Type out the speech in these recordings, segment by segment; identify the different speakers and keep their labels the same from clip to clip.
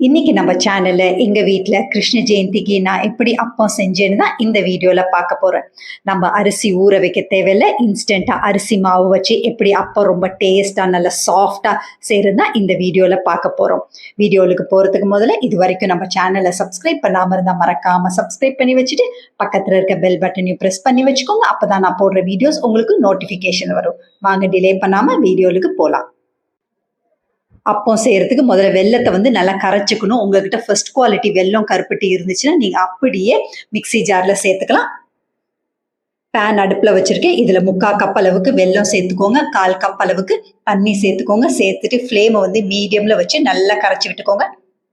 Speaker 1: இன்னைக்கு நம்ம சேனலில் எங்கள் வீட்டில் கிருஷ்ண ஜெயந்திக்கு நான் எப்படி அப்பம் செஞ்சேன்னு தான் இந்த வீடியோவில் பார்க்க போறேன். நம்ம அரிசி ஊற வைக்க தேவையில்லை இன்ஸ்டண்டா அரிசி மாவு வச்சு எப்படி அப்பம் ரொம்ப டேஸ்ட்டாக நல்லா சாஃப்டா செய்யறது தான் இந்த வீடியோவில் பார்க்க போகிறோம் வீடியோவுக்கு போறதுக்கு முதல்ல இது வரைக்கும் நம்ம சேனலை சப்ஸ்கிரைப் பண்ணாம இருந்தால் மறக்காமல் சப்ஸ்கிரைப் பண்ணி வச்சுட்டு பக்கத்தில் இருக்க பெல் பட்டனையும் ப்ரெஸ் பண்ணி வச்சுக்கோங்க. அப்போ தான் நான் போடுற வீடியோஸ் உங்களுக்கு நோட்டிஃபிகேஷன் வரும். வாங்க டிலே பண்ணாமல் வீடியோவுக்கு போகலாம் அப்பம் செய்யறதுக்கு முதல்ல வெள்ளத்தை வந்து நல்லா கரைச்சிக்கணும். உங்ககிட்ட ஃபர்ஸ்ட் குவாலிட்டி வெல்லம் கருப்பட்டி இருந்துச்சுன்னா நீங்கள் அப்படியே மிக்ஸி ஜாரில் சேர்த்துக்கலாம். பேன் அடுப்பில் வச்சுருக்கேன். இதில் முக்கால் கப் அளவுக்கு வெல்லம் சேர்த்துக்கோங்க. கால் கப் அளவுக்கு தண்ணி சேர்த்துக்கோங்க. சேர்த்துட்டு ஃப்ளேமை வந்து மீடியமில் வச்சு நல்லா கரைச்சி விட்டுக்கோங்க.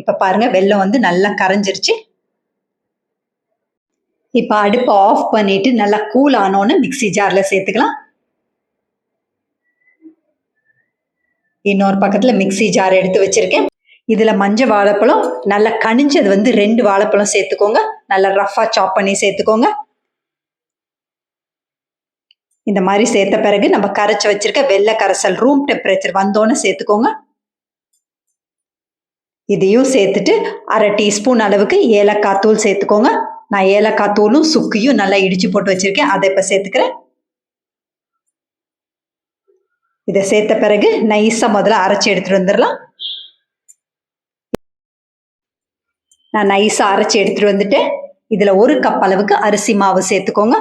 Speaker 1: இப்போ பாருங்கள் வெல்லம் வந்து நல்லா கரைஞ்சிருச்சு. இப்போ அடுப்பை ஆஃப் பண்ணிவிட்டு நல்லா கூல் ஆனோன்னு மிக்ஸி ஜாரில் சேர்த்துக்கலாம். இன்னொரு பக்கத்தில் மிக்ஸி ஜார் எடுத்து வச்சிருக்கேன். இதில் மஞ்சள் வாழைப்பழம் நல்லா கனிஞ்சது வந்து ரெண்டு வாழைப்பழம் சேர்த்துக்கோங்க. நல்லா ரஃபாக சாப் பண்ணி சேர்த்துக்கோங்க. இந்த மாதிரி சேர்த்த பிறகு நம்ம கரைச்சி வச்சிருக்க வெள்ளை கரைசல் ரூம் டெம்பரேச்சர் வந்தோன்னு சேர்த்துக்கோங்க. இதையும் சேர்த்துட்டு அரை டீஸ்பூன் அளவுக்கு ஏலக்காய் தூள் சேர்த்துக்கோங்க. நான் ஏலக்காய் தூளும் சுக்கியும் நல்லா இடிச்சு போட்டு வச்சிருக்கேன். அதை இப்போ சேர்த்துக்கிறேன். இதை சேர்த்த பிறகு நைஸாக முதல்ல அரைச்சி எடுத்துட்டு வந்துடலாம். நான் நைஸாக அரைச்சி எடுத்துட்டு வந்துட்டேன் இதில் ஒரு கப் அளவுக்கு அரிசி மாவு சேர்த்துக்கோங்க.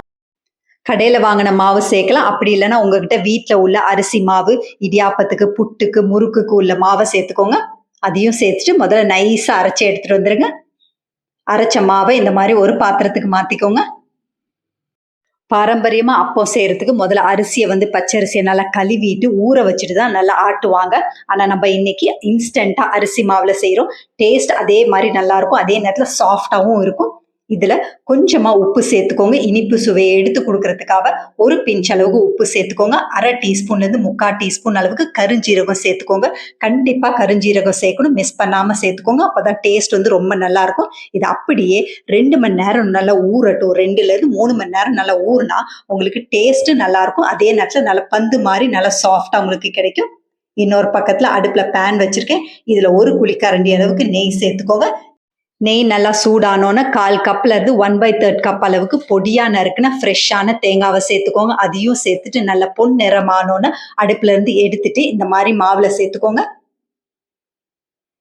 Speaker 1: கடையில் வாங்கின மாவு சேர்க்கலாம். அப்படி இல்லைன்னா உங்ககிட்ட வீட்டில் உள்ள அரிசி மாவு இடியாப்பத்துக்கு புட்டுக்கு முறுக்குக்கு உள்ள மாவை சேர்த்துக்கோங்க. அதையும் சேர்த்துட்டு முதல்ல நைஸாக அரைச்சி எடுத்துட்டு வந்துடுங்க அரைச்ச மாவை இந்த மாதிரி ஒரு பாத்திரத்துக்கு மாற்றிக்கோங்க பாரம்பரியமாக அப்பம் செய்கிறதுக்கு முதல்ல அரிசியை வந்து பச்சரிசியை நல்லா கழுவிட்டு ஊற வச்சுட்டு தான் நல்லா ஆட்டுவாங்க. ஆனால் நம்ம இன்னைக்கு இன்ஸ்டண்ட்டாக அரிசி மாவில் செய்கிறோம் டேஸ்ட் அதே மாதிரி நல்லாயிருக்கும் அதே நேரத்தில் சாஃப்டாகவும் இருக்கும். இதில் கொஞ்சமாக உப்பு சேர்த்துக்கோங்க. இனிப்பு சுவையை எடுத்து கொடுக்கறதுக்காக ஒரு பிஞ்ச் அளவுக்கு உப்பு சேர்த்துக்கோங்க. அரை டீஸ்பூன்லேருந்து முக்கால் டீஸ்பூன் அளவுக்கு கருஞ்சீரகம் சேர்த்துக்கோங்க. கண்டிப்பாக கருஞ்சீரகம் சேர்க்கணும். மிஸ் பண்ணாமல் சேர்த்துக்கோங்க. அப்போ தான் டேஸ்ட் வந்து ரொம்ப நல்லாயிருக்கும் இது அப்படியே ரெண்டு மணி நேரம் நல்லா ஊறட்டும். ரெண்டுலேருந்து மூணு மணி நேரம் நல்லா ஊறினா உங்களுக்கு டேஸ்ட்டு நல்லாயிருக்கும் அதே நேரத்தில் நல்லா பந்து மாதிரி நல்லா சாஃப்டாக உங்களுக்கு கிடைக்கும். இன்னொரு பக்கத்தில் அடுப்பில் பேன் வச்சுருக்கேன். இதில் ஒரு குழிக்கரண்டி அளவுக்கு நெய் சேர்த்துக்கோங்க. நெய் நல்லா சூடானோன்னு கால் கப்பில் இருந்து ஒன் பை தேர்ட் கப் அளவுக்கு பொடியாக நறுக்குன ஃப்ரெஷ்ஷான தேங்காவை சேர்த்துக்கோங்க. அதையும் சேர்த்துட்டு நல்லா பொன் நிறமானோன்னு அடுப்புலேருந்து எடுத்துட்டு இந்த மாதிரி மாவில் சேர்த்துக்கோங்க.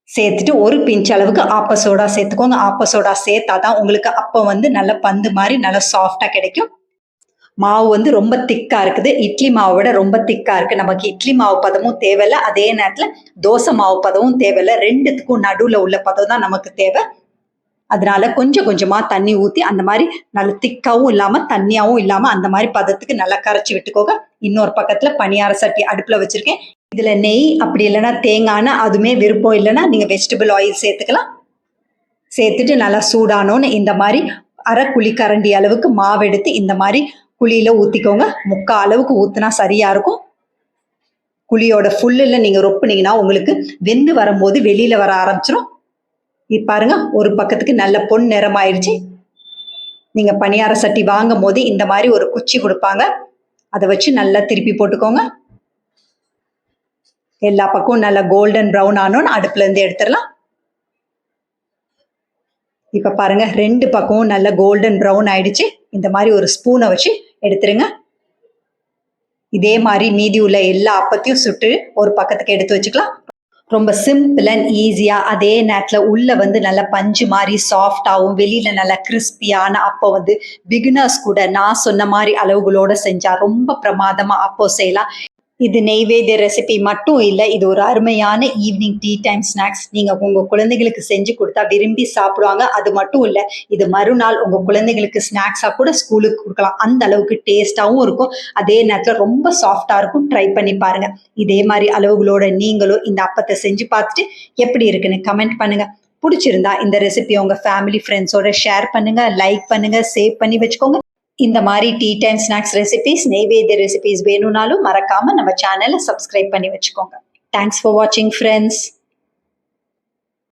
Speaker 1: சேர்த்துட்டு ஒரு பிஞ்ச் அளவுக்கு ஆப்ப சோடா சேர்த்துக்கோங்க. ஆப்ப சோடா சேர்த்தாதான் உங்களுக்கு அப்போ வந்து நல்ல பந்து மாதிரி நல்லா சாஃப்டாக கிடைக்கும். மாவு வந்து ரொம்ப திக்கா இருக்குது. இட்லி மாவை விட ரொம்ப திக்கா இருக்கு. நமக்கு இட்லி மாவு பதமும் தேவையில்ல. அதே நேரத்தில் தோசை மாவு பதமும் தேவையில்ல. ரெண்டுத்துக்கும் நடுவில் உள்ள பதம் தான் நமக்கு தேவை. அதனால கொஞ்சம் கொஞ்சமா தண்ணி ஊத்தி அந்த மாதிரி நல்ல திக்காவும் இல்லாம தண்ணியாவும் இல்லாம அந்த மாதிரி பதத்துக்கு நல்லா கரைச்சி விட்டுக்கோங்க. இன்னொரு பக்கத்துல பனியார சட்டி அடுப்புல வச்சிருக்கேன். இதுல நெய் அப்படி இல்லைன்னா தேங்காய்னா அதுவுமே விருப்பம் இல்லைன்னா நீங்க வெஜிடபிள் ஆயில் சேர்த்துக்கலாம். சேர்த்துட்டு நல்லா சூடானோன்னு இந்த மாதிரி அரை குழி கரண்டி அளவுக்கு மாவு எடுத்து இந்த மாதிரி குழியில ஊத்திக்கோங்க. முக்கா அளவுக்கு ஊத்துனா சரியா இருக்கும். குழியோட ஃபுல்லில் நீங்கள் ரொப்புனீங்கன்னா உங்களுக்கு வெந்து வரும்போது வெளியில் வர ஆரம்பிச்சிடும் பாருங்க ஒரு பக்கத்துக்கு நல்ல பொன் நிறம் ஆயிடுச்சு நீங்க பணியார சட்டி வாங்கும் போது இந்த மாதிரி ஒரு குச்சி கொடுப்பாங்க. அதை வச்சு நல்லா திருப்பி போட்டுக்கோங்க. எல்லா பக்கமும் நல்லா கோல்டன் ப்ரௌன் ஆனோன்னு அடுப்புல இருந்து எடுத்துடலாம். இப்ப பாருங்க ரெண்டு பக்கமும் நல்ல கோல்டன் ப்ரௌன் ஆயிடுச்சு. இந்த மாதிரி ஒரு ஸ்பூனை வச்சு எடுத்துருங்க. இதே மாதிரி மீதி உள்ள எல்லா அப்பத்தையும் சுட்டு ஒரு பக்கத்துக்கு எடுத்து வச்சுக்கலாம். ரொம்ப சிம்பிள் அண்ட் ஈஸியாக அதே நேரத்தில் உள்ள வந்து நல்ல பஞ்சு மாதிரி சாஃப்டாகவும் வெளியில் நல்ல கிறிஸ்பியான அப்போ வந்து பிகினர்ஸ் கூட நான் சொன்ன மாதிரி அளவுகளோட செஞ்சால் ரொம்ப பிரமாதமாக அப்போ செய்யலாம். இது நெய்வேத்திய ரெசிபி மட்டும் இல்லை இது ஒரு அருமையான ஈவினிங் டீ டைம் ஸ்நாக்ஸ் நீங்கள் உங்கள் குழந்தைகளுக்கு செஞ்சு கொடுத்தா விரும்பி சாப்பிடுவாங்க. அது மட்டும் இல்லை இது மறுநாள் உங்கள் குழந்தைகளுக்கு ஸ்நாக்ஸாக கூட ஸ்கூலுக்கு கொடுக்கலாம். அந்த அளவுக்கு டேஸ்ட்டாகவும் இருக்கும். அதே நேரத்தில் ரொம்ப சாஃப்டாக இருக்கும். ட்ரை பண்ணி பாருங்க. இதே மாதிரி அளவுகளோட நீங்களும் இந்த அப்பத்தை செஞ்சு பார்த்துட்டு எப்படி இருக்குன்னு கமெண்ட் பண்ணுங்க. பிடிச்சிருந்தா இந்த ரெசிபி உங்க ஃபேமிலி ஃப்ரெண்ட்ஸோட ஷேர் பண்ணுங்க. லைக் பண்ணுங்க. சேவ் பண்ணி வச்சுக்கோங்க. இந்த மாதிரி டீ டைம் ஸ்நாக்ஸ் ரெசிபிஸ் நெய்வேத்திய ரெசிபிஸ் வேணும்னாலும் மறக்காம நம்ம சேனலை சப்ஸ்கிரைப் பண்ணி வச்சுக்கோங்க. தேங்க்ஸ் ஃபார் வாட்சிங் ஃப்ரெண்ட்ஸ்